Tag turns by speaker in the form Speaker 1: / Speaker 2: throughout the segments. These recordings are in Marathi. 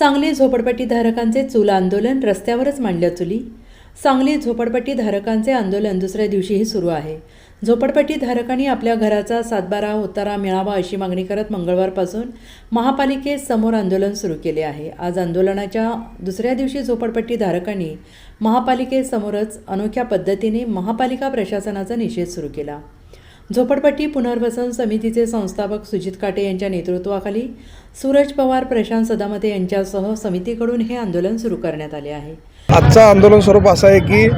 Speaker 1: सांगली झोपडपट्टीधारकांचे चूल आंदोलन रस्त्यावरच मांडल्या चुली. सांगली झोपडपट्टीधारकांचे आंदोलन दुसऱ्या दिवशीही सुरू आहे. झोपडपट्टीधारकांनी आपल्या घराचा सातबारा उतारा मिळावा अशी मागणी करत मंगळवारपासून महापालिकेसमोर आंदोलन सुरू केले आहे. आज आंदोलनाच्या दुसऱ्या दिवशी झोपडपट्टीधारकांनी महापालिकेसमोरच अनोख्या पद्धतीने महापालिका प्रशासनाचा निषेध सुरू केला. झोपडपट्टी पुनर्वसन समितीचे संस्थापक सुजित काटे यांच्या नेतृत्वाखाली सूरज पवार प्रशांत सदामते यांच्यासह समितीकडून हे आंदोलन सुरू करण्यात आले आहे.
Speaker 2: आजचं आंदोलन स्वरूप असं आहे की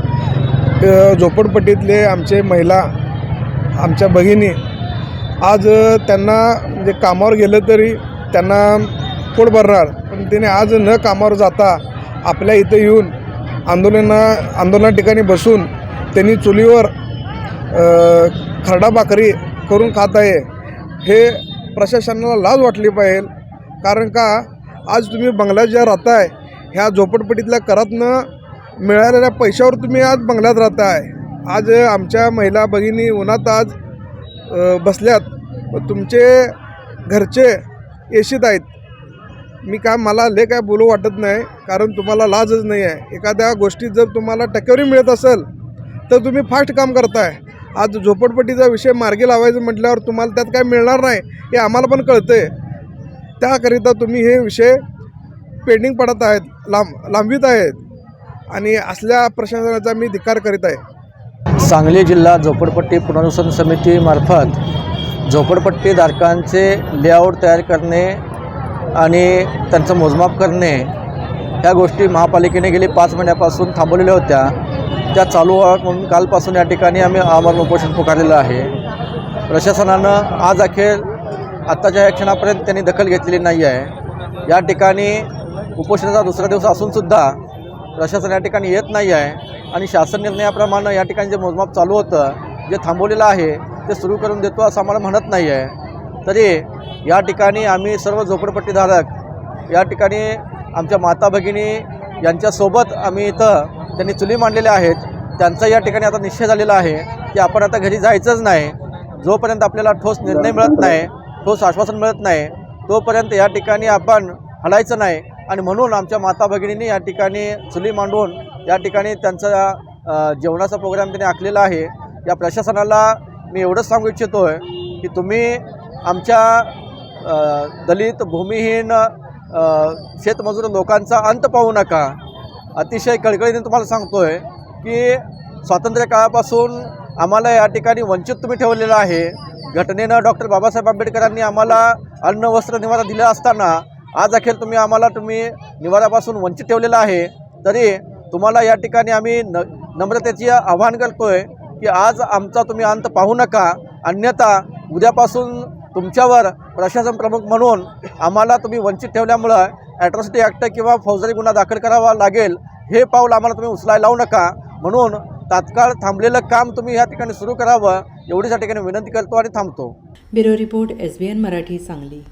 Speaker 2: झोपडपट्टीतले आमचे महिला आमच्या भगिनी आज त्यांना म्हणजे कामावर गेलं तरी त्यांना पोट भरणार पण त्याने आज न कामावर जाता आपल्या इथं येऊन आंदोलना आंदोलना ठिकाणी बसून त्यांनी चुलीवर खरडा भाकरी करून खात आहे. हे प्रशासनाला लाज वाटली पाहिजे. कारण का आज तुम्ही बंगल्यात ज्या राहताय ह्या झोपडपट्टीतल्या करातनं मिळालेल्या पैशावर तुम्ही आज बंगल्यात राहताय. आज आमच्या महिला भगिनी उन्हात आज बसल्यात. तुमचे घरचे येशीत आहेत. मी काय मला ले काय बोलू वाटत नाही कारण तुम्हाला लाजच नाही आहे. एखाद्या गोष्टीत जर तुम्हाला टक्केवारी मिळत असेल तर तुम्ही फास्ट काम करताय. आज झोपडपट्टीचा विषय मार्गी लावायचं म्हटल्यावर तुम्हाला त्यात काय मिळणार नाही हे आम्हाला पण कळतं आहे त्याकरिता तुम्ही हे विषय पेंडिंग पडत आहेत लांब लांबवीत आहेत आणि असल्या प्रशासनाचा मी धिकार करीत आहे.
Speaker 3: सांगली जिल्हा झोपडपट्टी पुनर्वसन समितीमार्फत झोपडपट्टी धारकांचे लेआउट तयार करणे आणि त्यांचं मोजमाप करणे ह्या गोष्टी महापालिकेने गेली पाच महिन्यापासून थांबवलेल्या होत्या. त्या चालू व्हाव्यात म्हणून कालपासून या ठिकाणी आम्ही आमरण उपोषण पुकारलेलं आहे. प्रशासनानं आज अखेर आत्ताच्या या क्षणापर्यंत त्यांनी दखल घेतलेली नाही आहे. या ठिकाणी उपोषणाचा दुसरा दिवस असूनसुद्धा प्रशासन या ठिकाणी येत नाही आहे आणि शासन निर्णयाप्रमाणे या ठिकाणी जे मोजमाप चालू होतं जे थांबवलेलं आहे ते सुरू करून देतो असं आम्हाला म्हणत नाही आहे. तरी या ठिकाणी आम्ही सर्व झोपडपट्टीधारक या ठिकाणी आमच्या माता भगिनी यांच्यासोबत आम्ही इथं त्यांनी चुली मांडलेल्या आहेत. त्यांचा या ठिकाणी आता निश्चय झालेला आहे की आपण आता घरी जायचंच नाही. जोपर्यंत आपल्याला ठोस निर्णय मिळत नाही ठोस आश्वासन मिळत नाही तोपर्यंत या ठिकाणी आपण हलायचं नाही. आणि म्हणून आमच्या माता भगिनींनी या ठिकाणी चुली मांडून या ठिकाणी त्यांचा जेवणाचा प्रोग्राम त्यांनी आखलेला आहे. या प्रशासनाला मी एवढंच सांगू इच्छितो आहे की तुम्ही आमच्या दलित भूमिहीन शेतमजूर लोकांचा अंत पाहू नका. अतिशय कळकळीने तुम्हाला सांगतो आहे की स्वातंत्र्य काळापासून आम्हाला या ठिकाणी वंचित तुम्ही ठेवलेलं आहे. घटनेनं डॉक्टर बाबासाहेब आंबेडकरांनी आम्हाला अन्न वस्त्र निवारा दिला असताना आज अखेर तुम्ही आम्हाला तुम्ही निवारापासून वंचित ठेवलेलं आहे. तरी तुम्हाला या ठिकाणी आम्ही न नम्रतेची आव्हान करतो आहे की आज आमचा तुम्ही अंत पाहू नका. अन्यथा उद्यापासून तुमच्यावर प्रशासन प्रमुख म्हणून आम्हाला तुम्ही वंचित ठेवल्यामुळं ॲट्रॉसिटी ॲक्ट किंवा फौजदारी गुन्हा दाखल करावा लागेल हे पाऊल आम्हाला तुम्ही उचलायला लावू नका. म्हणून तात्काळ थांबलेलं काम तुम्ही या ठिकाणी सुरू करावं एवढीच या ठिकाणी विनंती करतो आणि थांबतो.
Speaker 1: Bureau report S Marathi Sangli.